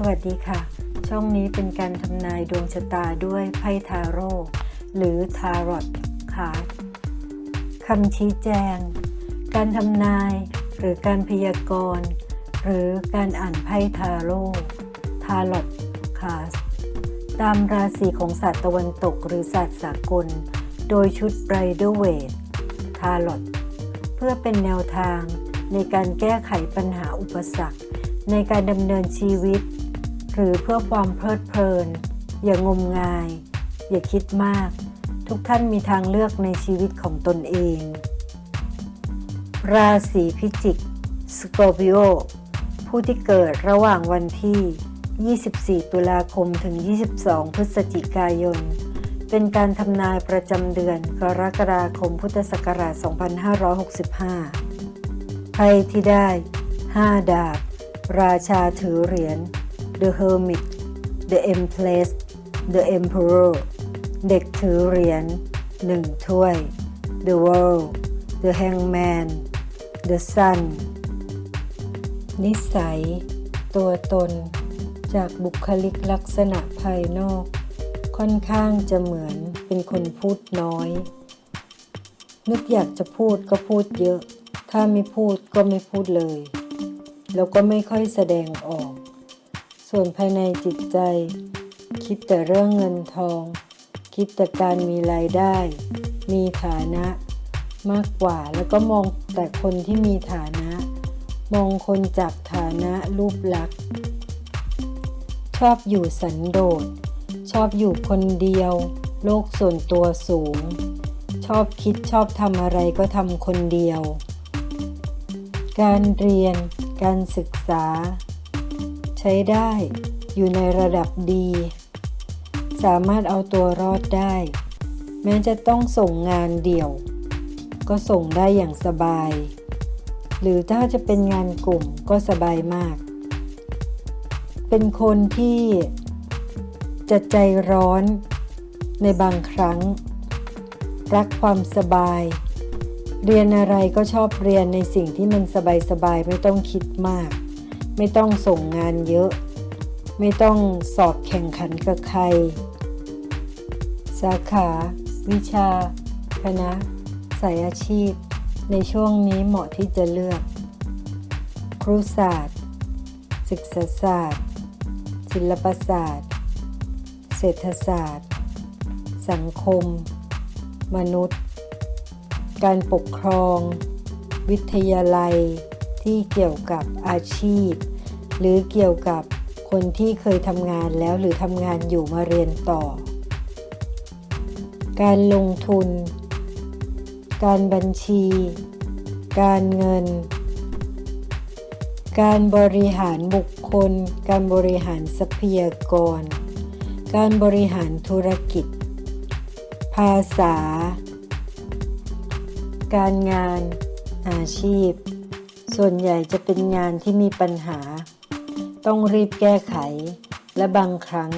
สวัสดีค่ะ ช่องนี้เป็นการทำนายดวงชะตาด้วยไพ่ทาโร่หรือทารอตคาร์ดคำชี้แจง การทำนาย หรือการพยากรณ์ หรือการอ่านไพ่ทาโร่ทารอตคาร์ดตามราศีของศาสตร์ตะวันตกหรือศาสตร์สากล โดยชุดไบรเดอร์เวททารอตเพื่อเป็นแนวทางในการแก้ไขปัญหาอุปสรรค ในการดำเนินชีวิต หรือเพื่อความเพลิดเพลิน อย่างมงาย อย่าคิดมาก ทุกท่านมีทางเลือกในชีวิตของตนเอง ราศีพิจิกสกอร์ปิโอผู้ที่เกิดระหว่างวันที่ 24 ตุลาคมถึง 22 พฤศจิกายน เป็นการทำนายประจำเดือนกรกฎาคมพุทธศักราช 2565ไพ่ที่ได้ 5 ดาบ ราชาถือเหรียญ The Hermit The Empress The Emperor เด็กถือเหรียญหนึ่งถ้วย The World The Hangman The Sun นิสัย ตัวตน จากบุคลิกลักษณะภายนอก ค่อนข้างจะเหมือนเป็นคนพูดน้อย นึกอยากจะพูดก็พูดเยอะ ถ้าไม่พูดก็ไม่พูดเลย แล้วก็ไม่ค่อยแสดงออก ส่วนภายในจิตใจ คิดแต่เรื่องเงินทอง คิดแต่การมีรายได้ มีฐานะ มากกว่าแล้วก็มองแต่คนที่มีฐานะ มองคนจากฐานะรูปลักษณ์ชอบอยู่สันโดษ ชอบอยู่คนเดียว โลกส่วนตัวสูง ชอบคิดชอบทำอะไรก็ทำคนเดียว การเรียน การศึกษา ช้ได้อยู่ในระดับดี สามารถเอาตัวรอดได้ แม้จะต้องส่งงานเดี่ยว ก็ส่งได้อย่างสบาย หรือถ้าจะเป็นงานกลุ่มก็สบายมาก เป็นคนที่จะใจร้อนในบางครั้ง รักความสบาย เรียนอะไรก็ชอบเรียนในสิ่งที่มันสบายๆไม่ต้องคิดมาก ไม่ต้องส่งงานเยอะ ไม่ต้องสอบแข่งขันกับใคร สาขา วิชา คณะ สายอาชีพ ในช่วงนี้เหมาะที่จะเลือก ครุศาสตร์ ศึกษาศาสตร์ ศิลปศาสตร์ เศรษฐศาสตร์ สังคม มนุษย์ การปกครอง วิทยาลัย ที่เกี่ยวกับอาชีพ หรือเกี่ยวกับคนที่เคยทำงานแล้วหรือทำงานอยู่มาเรียนต่อ การลงทุน การบัญชี การเงิน การบริหารบุคคล การบริหารทรัพยากร การบริหารธุรกิจ ภาษา การงานอาชีพ ส่วนใหญ่จะเป็นงานที่มีปัญหา ต้องรีบแก้ไข และบางครั้ง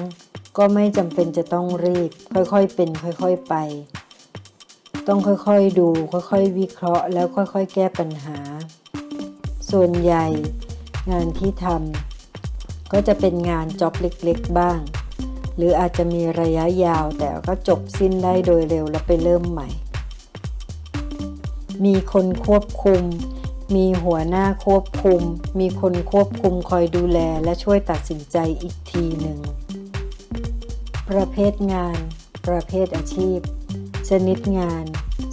ก็ไม่จำเป็นจะต้องรีบ ค่อยๆ เป็น ค่อยๆไป ต้องค่อยๆดู ค่อยๆ วิเคราะห์ แล้วค่อยๆ แก้ปัญหา ส่วนใหญ่ งานที่ทำก็จะเป็นงานจ็อบเล็กๆ บ้าง หรืออาจจะมีระยะยาวแต่ก็จบสิ้นได้โดยเร็วแล้วไปเริ่มใหม่ มีคนควบคุม มีหัวหน้าควบคุม มีคนควบคุมคอยดูแลและช่วยตัดสินใจอีกทีหนึ่ง ประเภทงาน ประเภทอาชีพ ชนิดงาน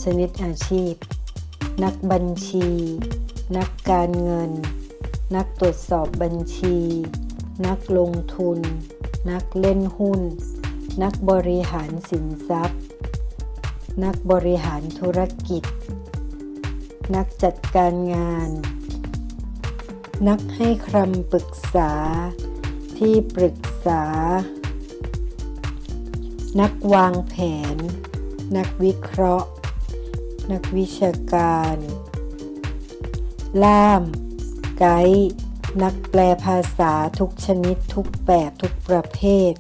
ชนิดอาชีพ นักบัญชี นักการเงิน นักตรวจสอบบัญชี นักลงทุน นักเล่นหุ้น นักบริหารสินทรัพย์ นักบริหารธุรกิจ นักจัดการงาน นักให้คำปรึกษา ที่ปรึกษา นักวางแผน นักวิเคราะห์ นักวิชาการ ล่าม ไกด์นักแปลภาษาทุกชนิดทุกแบบทุกประเภท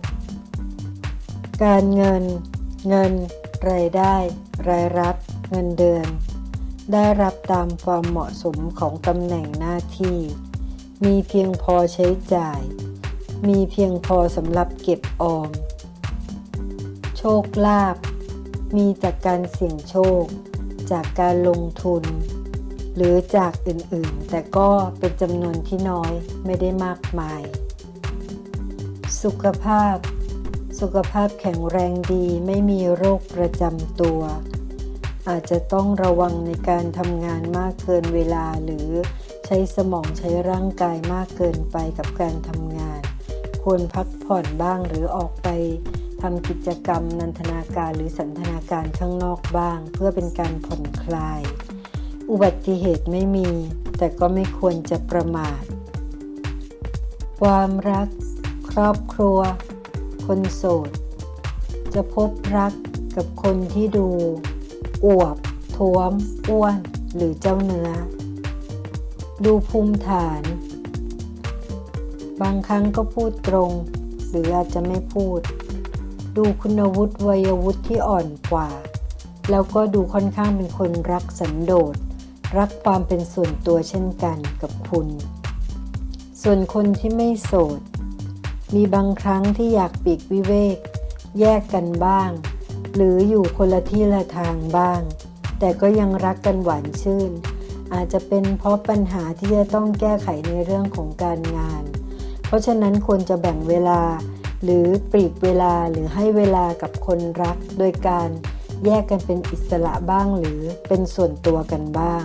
การเงิน เงิน รายได้ รายรับ เงินเดือน ได้รับตามความเหมาะสมของตำแหน่งหน้าที่ มีเพียงพอใช้จ่าย มีเพียงพอสำหรับเก็บออม โชคลาภมีจากการเสี่ยงโชค จากการลงทุน หรือจากอื่นๆ แต่ก็เป็นจำนวนที่น้อยไม่ได้มากมาย สุขภาพ สุขภาพแข็งแรงดีไม่มีโรคประจำตัว อาจจะต้องระวังในการทำงานมากเกินเวลา หรือใช้สมองใช้ร่างกายมากเกินไปกับการทำงาน ควรพักผ่อนบ้างหรือออกไปทำกิจกรรมนันทนาการหรือสันทนาการข้างนอกบ้าง เพื่อเป็นการผ่อนคลาย อุบัติเหตุไม่มี แต่ก็ไม่ควรจะประมาท ความรัก ครอบครัว คนโสด จะพบรักกับคนที่ดู อวบท้วม อ้วน หรือเจ้าเนื้อ ดูภูมิฐาน บางครั้งก็พูดตรง หรืออาจจะไม่พูด ดูคุณวุฒิวัยวุฒิที่อ่อนกว่า แล้วก็ดูค่อนข้างเป็นคนรักสันโดษ รักความเป็นส่วนตัวเช่นกันกับคุณ ส่วนคนที่ไม่โสด มีบางครั้งที่อยากปีกวิเวก แยกกันบ้าง หรืออยู่คนละที่ละทางบ้าง แต่ก็ยังรักกันหวานชื่น อาจจะเป็นเพราะปัญหาที่จะต้องแก้ไขในเรื่องของการงาน เพราะฉะนั้นควรจะแบ่งเวลา หรือปลีกเวลาหรือให้เวลากับคนรัก โดยการแยกกันเป็นอิสระบ้างหรือเป็นส่วนตัวกันบ้าง